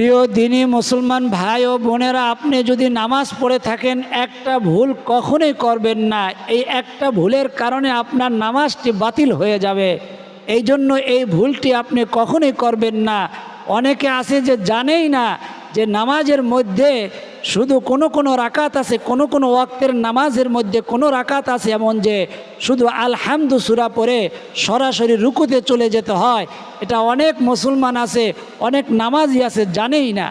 প্রিয় দিনী মুসলমান ভাই ও বোনেরা, আপনি যদি নামাজ পড়ে থাকেন, একটা ভুল কখনোই করবেন না। এই একটা ভুলের কারণে আপনার নামাজটি বাতিল হয়ে যাবে। এই জন্য এই ভুলটি আপনি কখনোই করবেন না। অনেকে আছে যে জানেই না যে নামাজের মধ্যে শুধু কোনো কোনো রাকাত আছে, কোনো কোনো ওয়াক্তের নামাজের মধ্যে কোনো রাকাত আছে এমন যে শুধু আলহামদু সুরা পরে সরাসরি রুকুতে চলে যেতে হয়। এটা অনেক মুসলমান আছে, অনেক নামাজি আছে, জানেই না।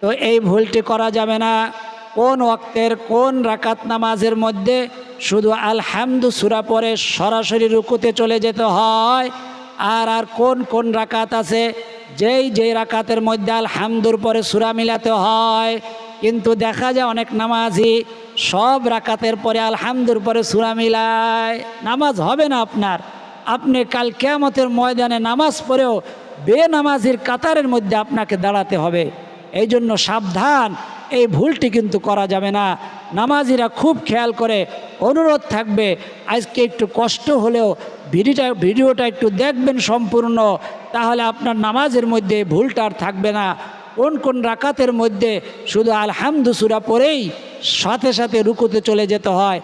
তো এই ভুলটি করা যাবে না। কোন ওয়াক্তের কোন রাকাত নামাজের মধ্যে শুধু আলহামদু সুরা পরে সরাসরি রুকুতে চলে যেতে হয়, আর আর কোন কোন রাকাত আছে যেই যেই রাকাতের মধ্যে আলহামদুর পরে সুরা মিলাতে হয়, কিন্তু দেখা যায় অনেক নামাজি সব রাকাতের পরে আলহামদুর পরে সুরা মিলায়। নামাজ হবে না আপনার। আপনি কাল কেয়ামতের ময়দানে নামাজ পড়েও বেনামাজির কাতারের মধ্যে আপনাকে দাঁড়াতে হবে। এই জন্য সাবধান। এই ভুলটি কিন্তু করা যাবে না। নামাজিরা খুব খেয়াল করে, অনুরোধ থাকবে, আজকে একটু কষ্ট হলেও ভিডিওটা ভিডিওটা একটু দেখবেন সম্পূর্ণ, তাহলে আপনার নামাজের মধ্যে ভুলটা আর থাকবে না। কোন কোন রাকাতের মধ্যে শুধু আলহামদু সুরা পরেই সাথে সাথে রুকুতে চলে যেতে হয়,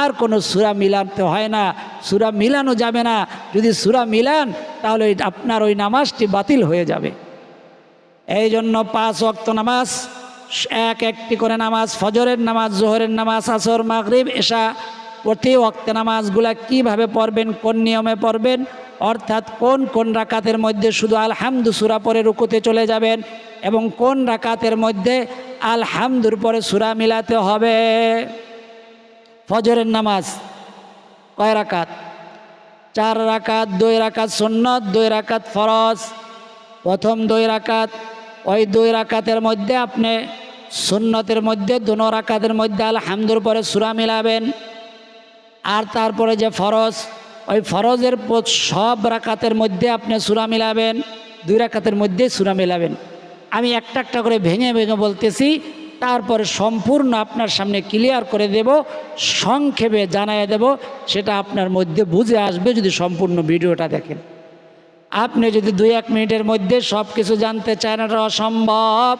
আর কোনো সুরা মিলাতে হয় না। সুরা মিলানো যাবে না। যদি সুরা মিলান, তাহলে আপনার ওই নামাজটি বাতিল হয়ে যাবে। এই জন্য পাঁচ অক্ত নামাজ এক একটি করে নামাজ, ফজরের নামাজ, জোহরের নামাজ, আসর, মাগরিব, এশা, প্রতি ওয়াক্তে নামাজগুলা কীভাবে পড়বেন, কোন নিয়মে পড়বেন, অর্থাৎ কোন কোন রাকাতের মধ্যে শুধু আলহামদু সুরা পরে রুকুতে চলে যাবেন এবং কোন রাকাতের মধ্যে আলহামদুর পরে সুরা মিলাতে হবে? ফজরের নামাজ কয় রাকাত? চার রাকাত, দুই রাকাত সুন্নত, দুই রাকাত ফরজ, প্রথম দুই রাকাত ওই দুই রাকাতের মধ্যে আপনি সুন্নতের মধ্যে, দুনো রাকাতের মধ্যে আলহামদুর পরে সুরা মিলাবেন। আর তারপরে যে ফরজ, ওই ফরজের সব রাকাতের মধ্যে আপনি সুরা মিলাবেন, দুই রাকাতের মধ্যে সুরা মিলাবেন। আমি একটা একটা করে ভেঙে ভেঙে বলতেছি, তারপরে সম্পূর্ণ আপনার সামনে ক্লিয়ার করে দেব, সংক্ষেপে জানাই দেব, সেটা আপনার মধ্যে বুঝে আসবে যদি সম্পূর্ণ ভিডিওটা দেখেন। আপনি যদি দুই, এক মিনিটের মধ্যে সব কিছু জানতে চান, এটা অসম্ভব।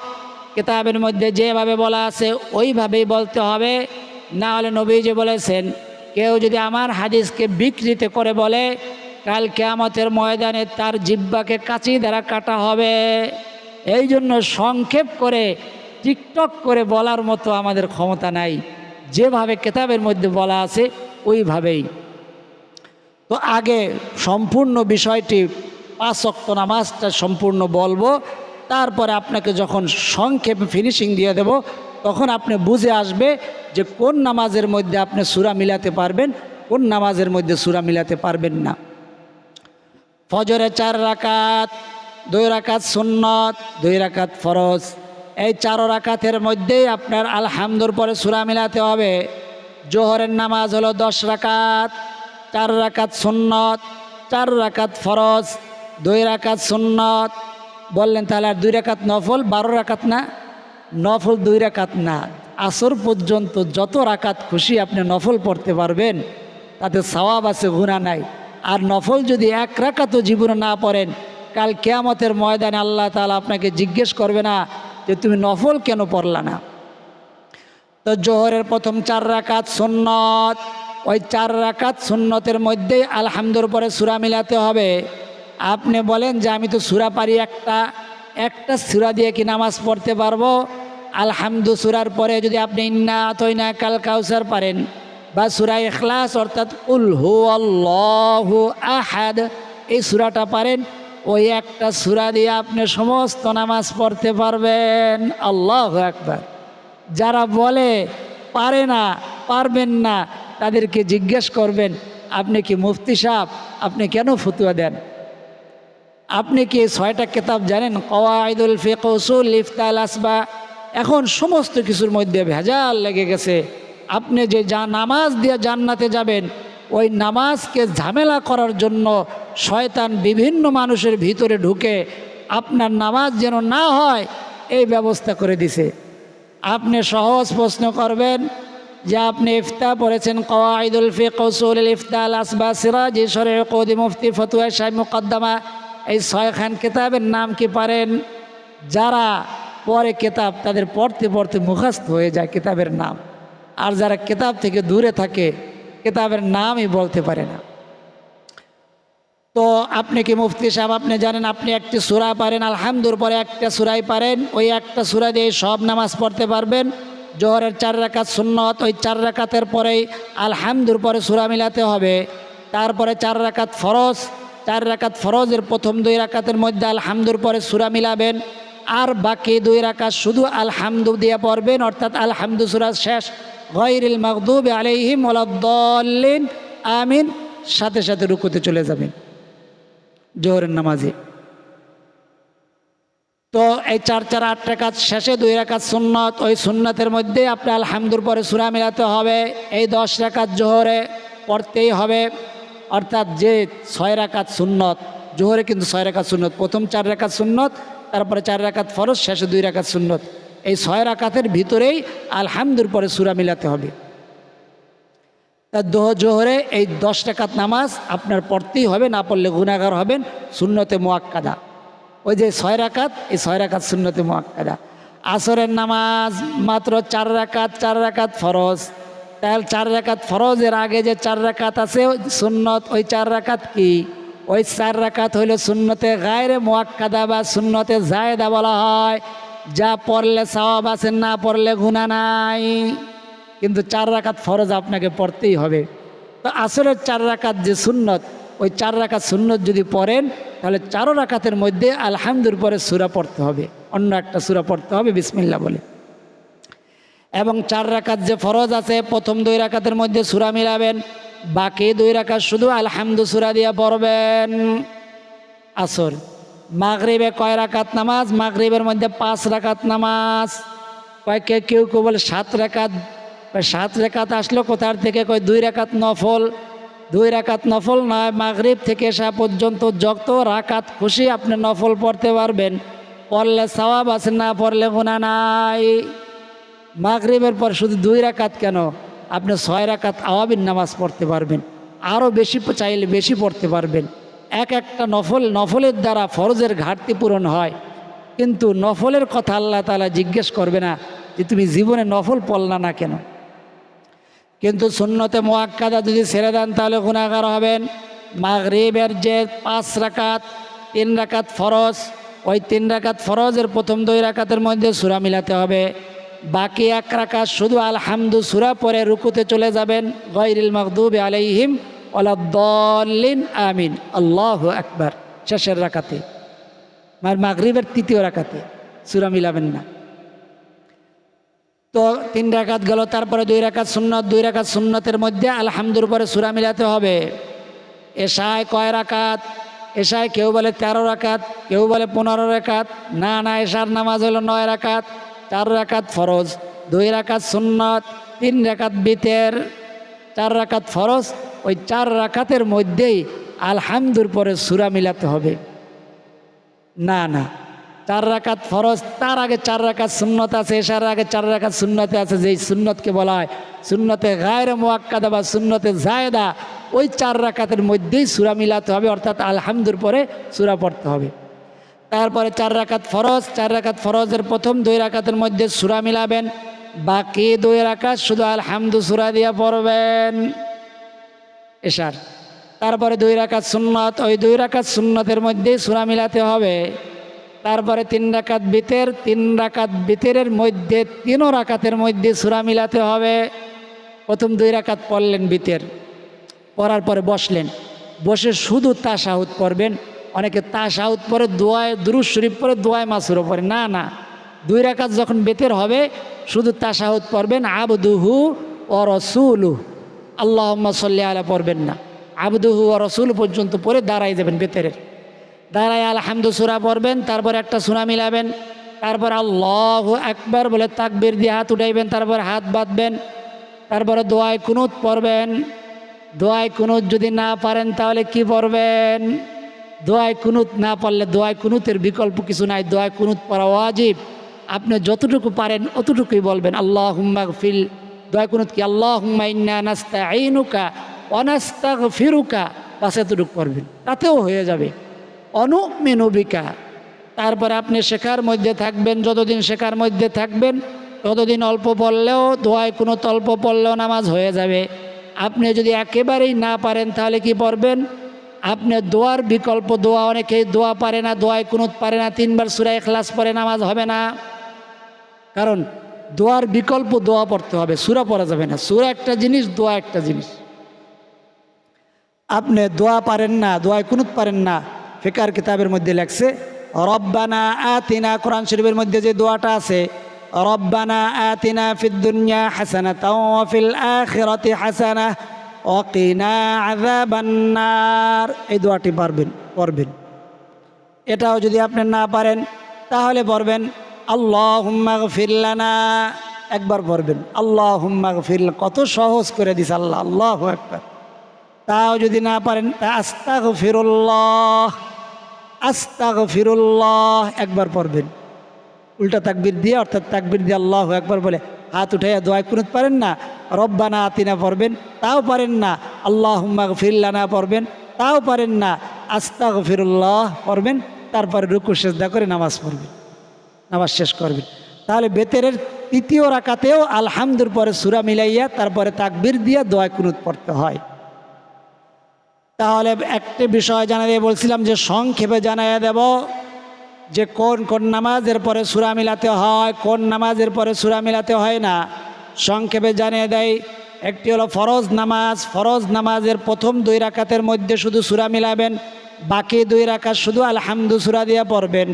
কিতাবের মধ্যে যেভাবে বলা আছে, ওইভাবেই বলতে হবে। না হলে নবীজি বলেছেন, কেউ যদি আমার হাদিসকে বিকৃত করে বলে, কাল কেয়ামতের ময়দানে তার জিব্বাকে কাঁচি দ্বারা কাটা হবে। এই জন্য সংক্ষেপ করে, টিকটক করে বলার মতো আমাদের ক্ষমতা নাই। যেভাবে কেতাবের মধ্যে বলা আছে, ওইভাবেই। তো আগে সম্পূর্ণ বিষয়টি পাঁচ অক্ত নামাজটা সম্পূর্ণ বলব। তারপরে আপনাকে যখন সংক্ষেপে ফিনিশিং দিয়ে দেব, তখন আপনি বুঝে আসবে যে কোন নামাজের মধ্যে আপনি সুরা মিলাতে পারবেন, কোন নামাজের মধ্যে সুরা মিলাতে পারবেন না। ফজরে চার রাকাত, দুই রাকাত সুন্নত, দুই রাকাত ফরজ। এই চার রাকাতের মধ্যেই আপনার আলহামদুর পরে সুরা মিলাতে হবে। জোহরের নামাজ হলো দশ রাকাত, চার রাকাত সুন্নত, চার রাকাত ফরজ। দুই রাকাত সুন্নত। বললেন, তাহলে আর দুই রাকাত নফল? বারো রাকাত না? নফল দুই রাকাত না। আসর পর্যন্ত যত রাকাত খুশি আপনি নফল পড়তে পারবেন। তাতে সওয়াব আছে গুণা নাই। আর নফল যদি এক রাকাতও জীবনে না পড়েন, কাল কেয়ামতের ময়দানে আল্লাহ তালা আপনাকে জিজ্ঞেস করবে না যে তুমি নফল কেন পড়লা না? তো জোহরের প্রথম চার রাকাত সুন্নত। ওই চার রাকাত সুন্নতের মধ্যেই আলহামদুর পরে সুরা মিলাতে হবে। আপনি বলেন যে আমি তো সুরা পারি একটা একটা সুরা দিয়ে কি নামাজ পড়তে পারব? আলহামদু সুরার পরে যদি আপনি ইন্না তৈনা কাল কাউসার পারেন, বা সুরা এখলাস অর্থাৎ উল হু আহাদ, এই সুরাটা পারেন, ওই একটা সুরা দিয়ে আপনি সমস্ত নামাজ পড়তে পারবেন। আল্লাহ একবার যারা বলে পারে না, পারবেন না, তাদেরকে জিজ্ঞেস করবেন, আপনি কি মুফতি সাহ আপনি কেন ফতুয়া দেন? আপনি কি ছয়টা কেতাব জানেন? কওয়াইদুল ফিক উসুল ইফতাল আসবা। এখন সমস্ত কিছুর মধ্যে ভেজাল লেগে গেছে। আপনি যে যা নামাজ দিয়ে জান্নাতে যাবেন, ওই নামাজকে ঝামেলা করার জন্য শয়তান বিভিন্ন মানুষের ভিতরে ঢুকে আপনার নামাজ যেন না হয়, এই ব্যবস্থা করে দিছে। আপনি সহজ প্রশ্ন করবেন যে আপনি ইফতা পড়েছেন কওয়াইদুল ফিক উসুল ইফতা আসবা, সিরাজ ঈশ্বরে কৌদি মুফতি ফতুয়া সাহেব মুকদ্দমা। এই ছয়খান কিতাবের নাম কি পারেন? যারা পরে কেতাব তাদের পড়তে পড়তে মুখস্থ হয়ে যায় কিতাবের নাম। আর যারা কেতাব থেকে দূরে থাকে, কেতাবের নামই বলতে পারে না। তো আপনি কি মুফতি সাহেব, আপনি জানেন আপনি একটি সুরা পারেন, আলহামদুর পরে একটা সুরাই পারেন, ওই একটা সুরা দিয়ে সব নামাজ পড়তে পারবেন। জোহরের চার রাকাত সুন্নত, ওই চার রাকাতের পরেই আলহামদুর পরে সুরা মিলাতে হবে। তারপরে চার রাকাত ফরজ চার রাকাত ফরজের প্রথম দুই রাকাতের মধ্যে আলহামদুর পরে সুরা মিলাবেন, আর বাকি দুই রাকাত শুধু আলহামদু দিয়ে পড়বেন, অর্থাৎ আলহামদু সুরা শেষ গৈরিল মকদুব আলাইহিম ওলাদ্দলিন আমিন, সাথে সাথে রুকুতে চলে যাবেন জোহরের নামাজে। তো এই চার চার আট রাকাত শেষে দুই রাকাত সুন্নত, ওই সুন্নতের মধ্যে আপনি আলহামদুর পরে সুরা মিলাতে হবে, এই দশ রাকাত জোহরে পড়তেই হবে। অর্থাৎ যে ছয় রাকাত সুন্নত, জোহরে কিন্তু ছয় রাকাত সুন্নত, প্রথম চার রাকাত সুন্নত, তারপরে চার রাকাত ফরজ, শেষে দুই রাকাত সুন্নত। এই ছয় রাকাতের ভিতরেই আলহামদুর পরে সুরা মিলাতে হবে। তা দোহ জোহরে এই দশ টাকাত নামাজ আপনার পড়তেই হবে, না পড়লে গুণাগার হবেন শূন্যতে মোয়াক্কাদা। ওই যে ছয় রাকাত, এই ছয় রাকাত শূন্যতে মোয়াক্কাদা। আসরের নামাজ মাত্র চার রাকাত চার রাকাত ফরজ। তাহলে চার রাকাত ফরজের আগে যে চার রাকাত আছে সুন্নত, ওই চার রাকাত কি? ওই চার রাকাত হইল শূন্যতে গায়ের মোয়াক্কাদা বা শূন্যতে জায়দা বলা হয়। যা পড়লে সওয়াব আছে, না পড়লে গুণা নাই। কিন্তু চার রাকাত ফরজ আপনাকে পড়তেই হবে। তো আসরের চার রাকাত যে সুন্নত, ওই চার রাকাত সুন্নত যদি পড়েন, তাহলে চারো রাকাতের মধ্যে আলহামদুর পরে সুরা পড়তে হবে। অন্য একটা সুরা পড়তে হবে বিসমিল্লা বলে। এবং চার রাকাত যে ফরজ আছে, প্রথম দুই রাকাতের মধ্যে সুরা মিলাবেন, বাকি দুই রাকাত শুধু আলহামদু সুরা দিয়ে পড়বেন। আসর। মাগরিবে কয় রাকাত নামাজ? মাগরিবের মধ্যে পাঁচ রাকাত নামাজ। কয় কে কেউ কেউ বলে সাত রাকাত। সাত রেখাত আসলো কোথার থেকে? কয় দুই রেখাত নফল। দুই রাকাত নফল নয় মাগরিব থেকে সা পর্যন্ত যত রাকাত খুশি আপনি নফল পড়তে পারবেন। পড়লে সওয়াব আছে, না পড়লে গুণা নাই। মাগরিবের পর শুধু দুই রাকাত কেন? আপনি ছয় রাকাত আওয়াবিন নামাজ পড়তে পারবেন। আরও বেশি চাইলে বেশি পড়তে পারবেন। এক একটা নফল, নফলের দ্বারা ফরজের ঘাটতি পূরণ হয়। কিন্তু নফলের কথা আল্লাহ তালা জিজ্ঞেস করবে না যে তুমি জীবনে নফল পড়লা না কেন? কিন্তু শূন্যতে মোয়াক্কাদা যদি ছেড়ে দেন তাহলে গুণাগার হবেন। মাগরিবের যে পাঁচ রাকাত, তিন রাকাত ফরজ, ওই তিন রাকাত ফরজের প্রথম দুই রাকাতের মধ্যে সুরা মিলাতে হবে। বাকি এক রাকাত শুধু আলহামদু সুরা পরে রুকুতে চলে যাবেন গৈরিল মকদুব আলাইহিম ওলাদ্দলিন আমিন। আল্লাহ আকবার, শেষের রাকাতে। মার মাগরিবের তৃতীয় রাকাতে। সুরা মিলাবেন না। তো তিন রাকাত গেল, তারপরে দুই রাকাত সুন্নত, দুই রাকাত সুন্নতের মধ্যে আলহামদুর পরে সুরা মিলাতে হবে। এশায় কয় রাকাত? এশায় কেউ বলে তেরো রাকাত, কেউ বলে পনেরো রাকাত। না না, এশার নামাজ হলো নয় রাকাত। চার রাকাত ফরজ, দুই রাকাত সুন্নত, তিন রাকাত বিতের। চার রাকাত ফরজ, ওই চার রাকাতের মধ্যেই আলহামদুর পরে সুরা মিলাতে হবে। না না, চার রাকাত ফরজ, তার আগে চার রাকাত সুন্নত আছে এসার আগে চার রাকাত সুন্নতে আছে, যেই সুন্নতকে বলা হয়, সুন্নতে গায়ের মোয়াক্কাদা বা সুন্নতে জায়দা, ওই চার রাকাতের মধ্যেই সুরা মিলাতে হবে, অর্থাৎ আলহামদুর পরে সুরা পড়তে হবে। তারপরে চার রাকাত ফরজ, চার রাকাত ফরজের প্রথম দুই রাকাতের মধ্যে সুরা মিলাবেন। বাকি দুই রাকাত শুধু আলহামদু সুরা দিয়ে পড়বেন। এসার তারপরে দুই রাকাত সুন্নত, ওই দুই রাকাত সুন্নতের মধ্যেই সুরা মিলাতে হবে। তারপরে তিন রাকাত বিতের তিন রাকাত বিতেরের মধ্যে তিনও রাকাতের মধ্যে সুরা মিলাতে হবে। প্রথম দুই রাকাত পড়লেন বিতের পড়ার পরে বসলেন। বসে শুধু তাসাহুদ পড়বেন অনেকে তাসাহুদ পরে দোয়ায় দুরুজ শরীফ পরে দোয়ায় মাসুরও পড়ে না না। দুই রাকাত যখন বেতের হবে, শুধু তাসাহুদ পড়বেন, আবদুহু ও রসুলু আল্লাহ সাল্লি আলা পড়বেন না। আবদুহু ও রসুল পর্যন্ত পরে দাঁড়াই যাবেন বেতেরের। দাঁড়ায় আলহামদু সুরা পড়বেন, তারপর একটা সুরা মিলাবেন, তারপর আল্লাহ একবার বলে তাকবির দিয়ে হাত উঠাইবেন, তারপর হাত বাঁধবেন, তারপরে দোয়ায় কুনুত পড়বেন। দোয়ায় কুনুত যদি না পারেন তাহলে কি পড়বেন? দোয়ায় কুনুত না পারলে দোয়ায় কুনুতের বিকল্প কিছু নাই, দোয়ায় কুনুত পড়া ওয়াজিব। আপনি যতটুকু পারেন অতটুকুই বলবেন আল্লাহ হুম্মা ফিল দোয়ায় কুনুত কি আল্লাহ হুম্মা ইন্না নাস্তা আইনুকা অনাস্তা ফিরুকা বাস এতটুকু পড়বেন, তাতেও হয়ে যাবে। অনুমিনুবিকা তারপরে আপনি শেখার মধ্যে থাকবেন, যতদিন শেখার মধ্যে থাকবেন, ততদিন অল্প পড়লেও দোয়ায় কোনো তল্প পড়লেও নামাজ হয়ে যাবে। আপনি যদি একেবারেই না পারেন তাহলে কি পড়বেন? আপনি দোয়ার বিকল্প দোয়া, অনেকেই দোয়া পারে না, দোয়ায় কোনো পারে না, তিনবার সুরায় ক্লাস পরে নামাজ হবে না। কারণ দোয়ার বিকল্প দোয়া পড়তে হবে, সুরা পড়া যাবে না। সুরা একটা জিনিস, দোয়া একটা জিনিস। আপনি দোয়া পারেন না, দোয়ায় কুনুত পারেন না, ফেকার কিতাবের মধ্যে লেখছে, রব্বানা আতিনা, কোরআন শরীফের মধ্যে যে দোয়াটা আছে, রব্বানা আতিনা ফিদ দুনিয়া হাসানা তাও ফিল আখিরাতি হাসানা ওয়াকিনা আযাবান নার এই দোয়াটি পারবেন পড়বেন। এটাও যদি আপনি না পারেন, তাহলে পড়বেন আল্লাহ ফিল্লানা একবার পড়বেন আল্লাহ ফিল কত সহজ করে দিস আল্লাহ আল্লাহ একবার তাও যদি না পারেন তা আস্তাগ ফিরুল্লাহ আস্তাগ ফিরুল্লাহ একবার পড়বেন। উল্টা তাকবির দিয়ে, অর্থাৎ তাকবির দিয়ে আল্লাহ একবার বলে হাত উঠাইয়া দোয়া কুনুত পারেন না। রব্বানা আতিনা পড়বেন, তাও পারেন না। আল্লাহ ফিরলানা পড়বেন, তাও পারেন না। আস্তাগ ফিরুল্লাহ পড়বেন, তারপরে রুকু, সেজদা করে নামাজ পড়বেন, নামাজ শেষ করবেন। তাহলে বেতেরের তৃতীয় রাকাতেও আলহামদুর পরে সুরা মিলাইয়া, তারপরে তাকবির দিয়ে দোয়া কুনুত পড়তে হয়। তাহলে একটি বিষয় জানাই বলছিলাম যে সংক্ষেপে জানাইয়া দেব। যে কোন কোন নামাজের পরে সুরা মিলাতে হয়, কোন নামাজের পরে সুরা মিলাতে হয় না, সংক্ষেপে জানিয়ে দেয় একটি হলো ফরজ নামাজ, ফরজ নামাজের প্রথম দুই রাকাতের মধ্যে শুধু সুরা মিলাবেন, বাকি দুই রাকাত শুধু আলহামদু সুরা দিয়ে পড়বেন।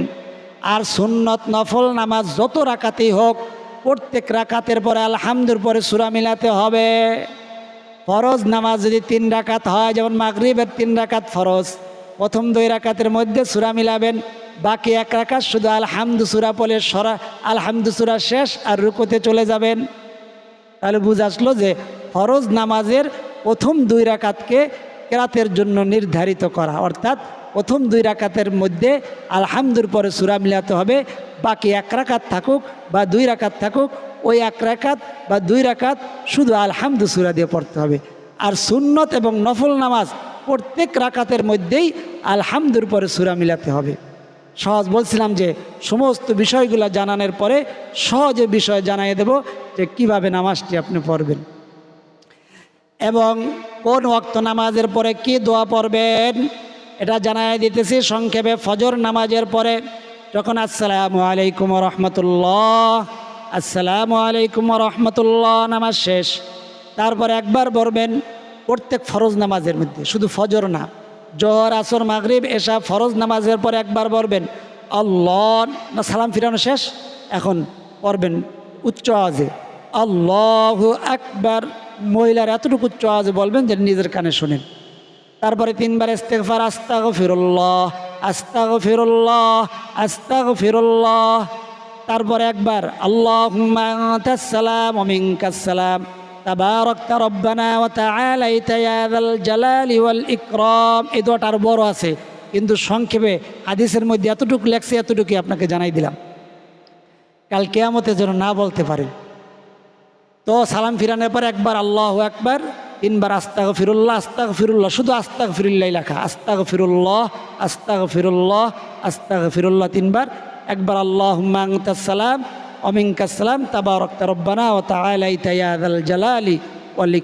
আর সুন্নত নফল নামাজ যত রাকাতেই হোক, প্রত্যেক রাকাতের পরে আলহামদুর পরে সুরা মিলাতে হবে। ফরজ নামাজ যদি তিন রাকাত হয়, যেমন মাগরিবের তিন রাকাত ফরজ, প্রথম দুই রাকাতের মধ্যে সুরা মিলাবেন বাকি এক রাকাত শুধু আলহামদু সুরা পলে সরা আলহামদু সুরা শেষ আর রুকোতে চলে যাবেন। তাহলে বুঝে আসলো যে ফরজ নামাজের প্রথম দুই রাকাতকে কেরাতের জন্য নির্ধারিত করা। অর্থাৎ প্রথম দুই রাকাতের মধ্যে আলহামদুর পরে সুরা মিলাতে হবে। বাকি এক রাকাত থাকুক বা দুই রাকাত থাকুক, ওই এক রাকাত বা দুই রাকাত শুধু আলহামদু সুরা দিয়ে পড়তে হবে। আর সুন্নত এবং নফল নামাজ প্রত্যেক রাকাতের মধ্যেই আলহামদুর পরে সুরা মিলাতে হবে। সহজ বলছিলাম যে সমস্ত বিষয়গুলো জানানোর পরে সহজে বিষয় জানাই দেব যে কীভাবে নামাজটি আপনি পড়বেন। এবং কোন ওয়াক্ত নামাজের পরে কি দোয়া পড়বেন, এটা জানাই দিতেছি সংক্ষেপে ফজর নামাজের পরে যখন আসসালামু আলাইকুম রহমতুল্লাহ, আসসালামু আলাইকুম রহমতুল্লাহ, নামাজ শেষ। তারপরে একবার পড়বেন প্রত্যেক ফরজ নামাজের মধ্যে, শুধু ফজর না জহর আসর, মাগরিব এসা ফরজ নামাজের পরে একবার পড়বেন। আল্লাহ না, সালাম ফিরানো শেষ? এখন পড়বেন উচ্চ আওয়াজে। আল্লাহ একবার মহিলার এতটুকু উচ্চ আওয়াজে বলবেন যে নিজের কানে শোনেন। তারপরে তিনবার ইস্তেগফার আস্তাগ ফিরুল্লাহ আস্তাগ ফিরুল্লাহ আস্তাগ ফিরুল্লাহ তারপরে একবার আল্লাহ সালাম। অমিনকাসালাম তাবারক রব্বানা ওয়া তাআলাইতা ইয়া যাল জালালি ওয়াল ইকরাম। এই আরও বড় আছে, কিন্তু সংক্ষেপে হাদিসের মধ্যে এতটুকু লেখছে এতটুকু আপনাকে জানাই দিলাম। কাল কেয়ামতে যেন না বলতে পারেন। তো সালাম ফিরানোর পর একবার আল্লাহ একবার তিনবার আস্তাগ ফিরুল্লাহ আস্তাগ ফিরুল্লাহ শুধু আস্তাগ ফিরুল্লাহ লেখা আস্তাগ ফিরুল্লাহ আস্তাগ ফিরুল্লাহ আস্তাগ ফিরুল্লাহ তিনবার, একবার আল্লাহ সালাম অমিনকাসালাম তাবা রক্তা রব্বানা ও তালাই তাইয়াদ জালালি ওয়াল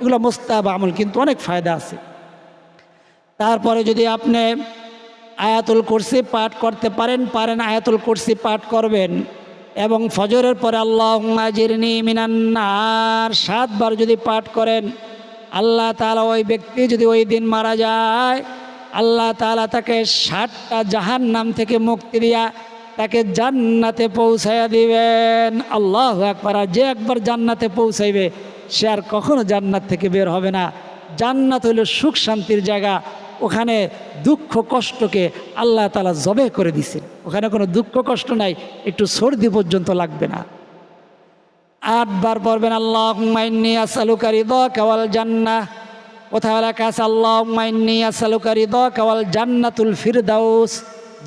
এগুলো মোস্তাব আমল, কিন্তু অনেক ফায়দা আছে। তারপরে যদি আপনি আয়াতুল কুরসি পাঠ করতে পারেন পারেন আয়াতুল কুরসি পাঠ করবেন। এবং ফজরের পরে আল্লাহ আজিরনি মিনান্নার সাতবার যদি পাঠ করেন, আল্লাহ তালা ওই ব্যক্তি যদি ওই দিন মারা যায়, আল্লাহ তালা তাকে ষাটটা জাহান নাম থেকে মুক্তি দিয়া তাকে জান্নাতে পৌঁছাইয়া দিবেন। আল্লাহ একবার আর যে একবার জান্নাতে পৌঁছাইবে, সে আর কখনো জান্নাত থেকে বের হবে না। জান্নাত হইল সুখ শান্তির জায়গা। ওখানে দুঃখ কষ্টকে আল্লাহ তালা জবে করে দিছেন ওখানে কোনো দুঃখ কষ্ট নাই, একটু সর্দি পর্যন্ত লাগবে না। আটবার পড়বেন আল্লাহ মাইনি আসালুকারি দ কেওয়াল জান্না কোথাও লেখা আছে আল্লাহ মাইনি আসালুকারি দ কেওয়াল জান্নাতুল ফিরদাউস।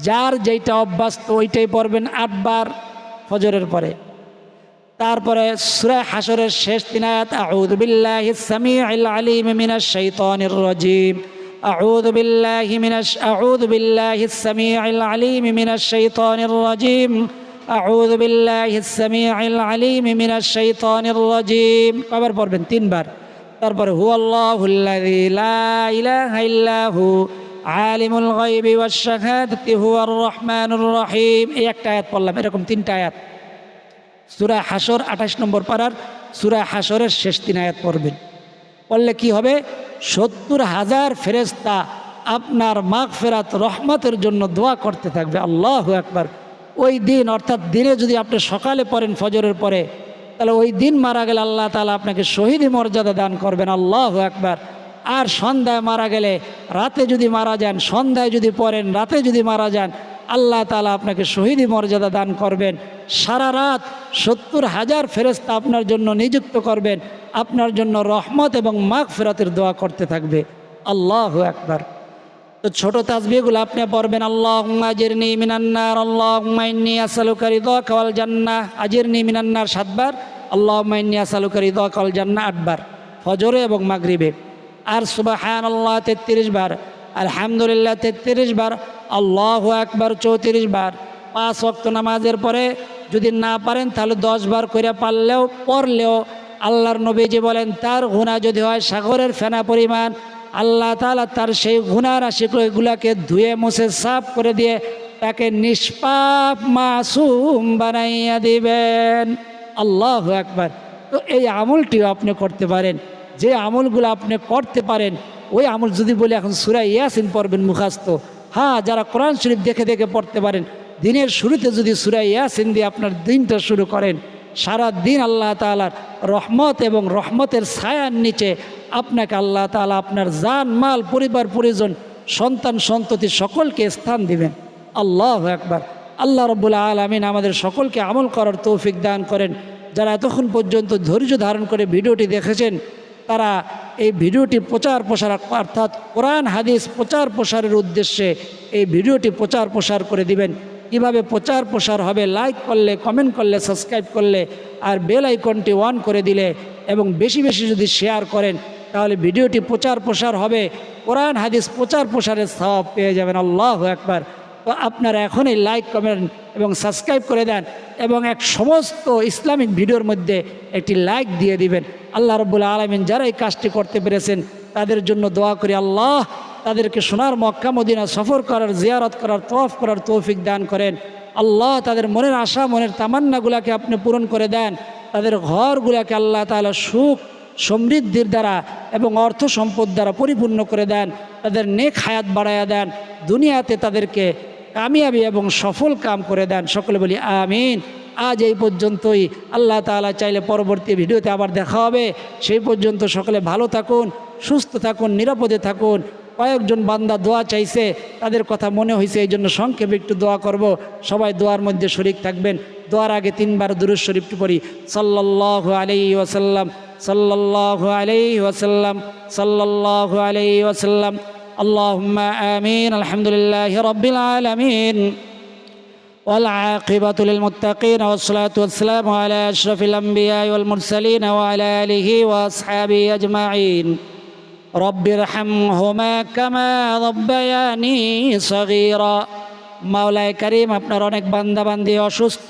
যার যেইটা অভ্যস্ত ওইটাই পড়বেন আটবার ফজরের পরে তারপরে সুরা হাসরের শেষ তিন আয়াত আউযু বিল্লাহি সামিউল আলিম মিনাশ শাইতানির রাজিম أعوذ بالله من الش... أعوذ بالله السميع العليم من الشيطان الرجيم أعوذ بالله السميع العليم من الشيطان الرجيم কবার পড়বেন তিনবার তারপরে হু আল্লাহুল্লাযী লা ইলাহা ইল্লা হু শাহাদাতি হুয়ার রহমানুর রহিম। এই একটা আয়াত পড়লাম, এরকম তিনটা আয়াত। সূরা হাসর 28 নম্বর পারার সূরা হাসরের শেষ তিন আয়াত পড়বেন। পড়লে কি হবে? সত্তর হাজার ফেরেস্তা আপনার মাগ ফেরাত রহমতের জন্য দোয়া করতে থাকবে। আল্লাহ একবার ওই দিন, অর্থাৎ দিনে যদি আপনি সকালে পড়েন, ফজরের পরে, তাহলে ওই দিন মারা গেলে আল্লাহ তালা আপনাকে শহীদ মর্যাদা দান করবেন। আল্লাহ একবার আর সন্ধ্যায় মারা গেলে রাতে যদি মারা যান, সন্ধ্যায় যদি পড়েন, রাতে যদি মারা যান, আল্লাহ তালা আপনাকে শহীদি মর্যাদা দান করবেন। সারা রাত সত্তর হাজার ফেরেস্তা আপনার জন্য নিযুক্ত করবেন। আপনার জন্য রহমত এবং মাঘ ফেরাতের দোয়া করতে থাকবে। আল্লাহ একবার তো ছোট তাসবিহগুলো আপনি পড়বেন আল্লাহ আজিরনি মিনান্নার আল্লাহ মাইন্নি আসালুকারি কাওয়াল জান্না আজিরনি মিনান্নার সাতবার আল্লাহ মাইন্নি আসালুকারি দোয়া কাওয়াল জান্না আটবার, ফজরে এবং মাগরিবে। আর সুবাহান আল্লাহ তেত্রিশ বার, আলহামদুলিল্লাহ তেত্রিশ বার, আল্লাহ একবার চৌত্রিশ বার। পাঁচ ওয়াক্ত নামাজের পরে যদি না পারেন তাহলে দশ বার করে পারলেও, পড়লেও আল্লাহর নবীজি বলেন, তার গুণা যদি হয় সাগরের ফেনা পরিমাণ, আল্লাহ তালা তার সেই গুণা রাশিগুলাকে ধুয়ে, মুছে, সাফ করে দিয়ে তাকে নিষ্পাপ মাসুম বানাইয়া দিবেন। আল্লাহ একবার তো এই আমলটিও আপনি করতে পারেন। যে আমলগুলো আপনি করতে পারেন, ওই আমল যদি বলে এখন সুরাই ইয়াসিন পড়বেন মুখাস্ত হ্যাঁ যারা কোরআন শরীফ দেখে দেখে পড়তে পারেন, দিনের শুরুতে যদি সুরাই ইয়াসিন দিয়ে আপনার দিনটা শুরু করেন সারা দিন আল্লাহ তালার রহমত এবং রহমতের ছায়ার নিচে আপনাকে আল্লাহ তালা আপনার জান, মাল, পরিবার, পরিজন, সন্তান, সন্ততি সকলকে স্থান দিবেন। আল্লাহ একবার আল্লাহ রব্বুল আলমিন আমাদের সকলকে আমল করার তৌফিক দান করেন। যারা এতক্ষণ পর্যন্ত ধৈর্য ধারণ করে ভিডিওটি দেখেছেন তারা এই ভিডিওটি প্রচার প্রসার অর্থাৎ কোরআন, হাদিস প্রচার প্রসারের উদ্দেশ্যে এই ভিডিওটি প্রচার প্রসার করে দিবেন। কীভাবে প্রচার প্রসার হবে? লাইক করলে কমেন্ট করলে সাবস্ক্রাইব করলে আর বেল আইকনটি অন করে দিলে এবং বেশি বেশি যদি শেয়ার করেন, তাহলে ভিডিওটি প্রচার প্রসার হবে। কোরআন, হাদিস প্রচার প্রসারের সব পেয়ে যাবেন। আল্লাহ একবার আপনারা এখনই লাইক কমেন্ট এবং সাবস্ক্রাইব করে দেন এবং এক সমস্ত ইসলামিক ভিডিওর মধ্যে একটি লাইক দিয়ে দিবেন। আল্লাহ রব্বুল আলমিন যারা এই কাজটি করতে পেরেছেন, তাদের জন্য দোয়া করি আল্লাহ, তাদেরকে সোনার মক্কা, মদিনা সফর করার, জিয়ারত করার তফ করার তৌফিক দান করেন। আল্লাহ, তাদের মনের আশা, মনের তামান্নাগুলাকে আপনি পূরণ করে দেন। তাদের ঘরগুলাকে আল্লাহ তালা সুখ, সমৃদ্ধির দ্বারা এবং অর্থ সম্পদ দ্বারা পরিপূর্ণ করে দেন। তাদের নেক হায়াত বাড়াইয়া দেন। দুনিয়াতে তাদেরকে কামিয়াবি এবং সফল কাম করে দেন। সকলে বলি, আমিন। আজ এই পর্যন্তই। আল্লাহ তালা চাইলে পরবর্তী ভিডিওতে আবার দেখা হবে। সেই পর্যন্ত সকলে ভালো থাকুন, সুস্থ থাকুন, নিরাপদে থাকুন। কয়েকজন বান্দা দোয়া চাইছে, তাদের কথা মনে হয়েছে এই জন্য সংক্ষেপে একটু দোয়া করব। সবাই দোয়ার মধ্যে শরিক থাকবেন। দোয়ার আগে তিনবার দুরুজ শরীফটি পড়ি। সাল্লাহ আলাই ওয়াসাল্লাম সাল্লাহ আলাই ওয়াসাল্লাম সাল্লাহ আলাই ওয়াসাল্লাম। اللهم آمين الحمد لله رب العالمين والعاقبة للمتقين والصلاة والسلام على أشرف الأنبياء والمرسلين وعلى آله وأصحابه أجمعين رب ارحمهما كما ربياني صغيرا মাওলায় করিম আপনার অনেক বান্দাবান্দি অসুস্থ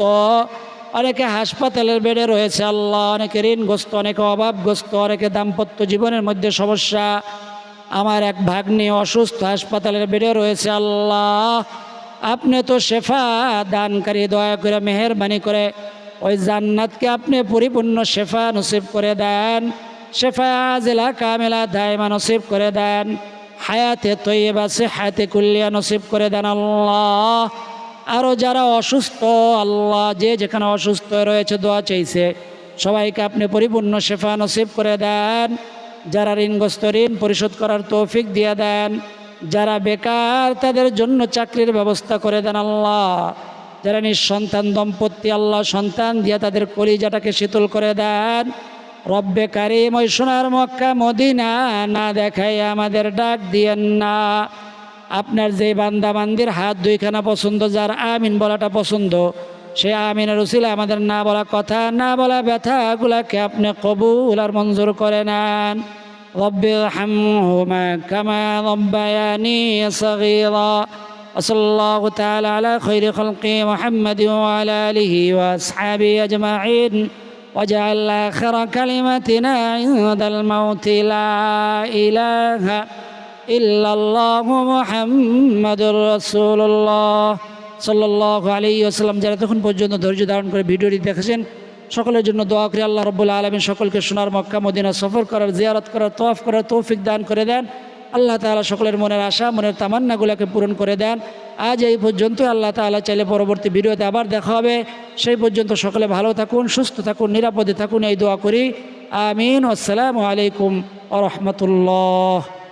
অনেকে হাসপাতালের বেডে রয়েছে আল্লাহ অনেকে ঋণগ্রস্ত অনেকে অভাবগ্রস্ত অনেকে দাম্পত্য জীবনের মধ্যে সমস্যা আমার এক ভাগ্নি অসুস্থ হাসপাতালের বেডে রয়েছে, আল্লাহ। আপনি তো শেফা দানকারী দয়া করে মেহরবানি করে ওই জান্নাতকে আপনি পরিপূর্ণ শেফা নসিব করে দেন। শেফা জেলা কামেলা দায়মা নসিব করে দেন। হায়াতে তৈবা সে হায়াতে কুল্লিয়া নসিব করে দেন, আল্লাহ। আরও যারা অসুস্থ, আল্লাহ, যে যেখানে অসুস্থ রয়েছে, দোয়া চাইছে, সবাইকে আপনি পরিপূর্ণ শেফা নসিব করে দেন। যারা ঋণগ্রস্ত ঋণ পরিশোধ করার তৌফিক দিয়ে দেন, যারা বেকার, তাদের জন্য চাকরির ব্যবস্থা করে দেন আল্লাহ। যারা নিঃসন্তান, দম্পতি, আল্লাহ সন্তান দিয়ে তাদের কলিজাটাকে শীতল করে দেন। রব্বে কারিম ওই সোনার মক্কা, মদিনা না দেখাই আমাদের ডাক দিয়েন না। আপনার যে বান্দা বান্দির হাত দুইখানা পছন্দ, যার আমিন বলাটা পছন্দ সে আমিনের উসিলা আমাদের না বলা কথা না বলা ব্যথাগুলাকে আপনি কবুল আর মঞ্জুর করে নেন رب ارحمهما كما ربياني صغيرا وصلى الله تعالى على خير خلق محمد وعلى آله وأصحابه أجمعين وجعل آخر كلمتنا عند الموت لا إله إلا الله محمد رسول الله সাল্লাহ আলী আসাল্লাম যারা তখন পর্যন্ত ধৈর্য ধারণ করে ভিডিওটি দেখেছেন, সকলের জন্য দোয়া করি, আল্লাহ রব্বুল্লা আলমিন সকলকে সোনার মক্কা, মদিনা সফর করার, জিয়ারত করার তোয়াফ করার তৌফিক দান করে দেন। আল্লাহ তাআলা সকলের মনের আশা, মনের তামান্নাগুলোকে পূরণ করে দেন। আজ এই পর্যন্ত আল্লাহ তাআলা চাইলে পরবর্তী ভিডিওতে আবার দেখা হবে। সেই পর্যন্ত সকলে ভালো থাকুন, সুস্থ থাকুন, নিরাপদে থাকুন, এই দোয়া করি। আমিন। আসসালামু আলাইকুম আ রহমতুল্লাহ।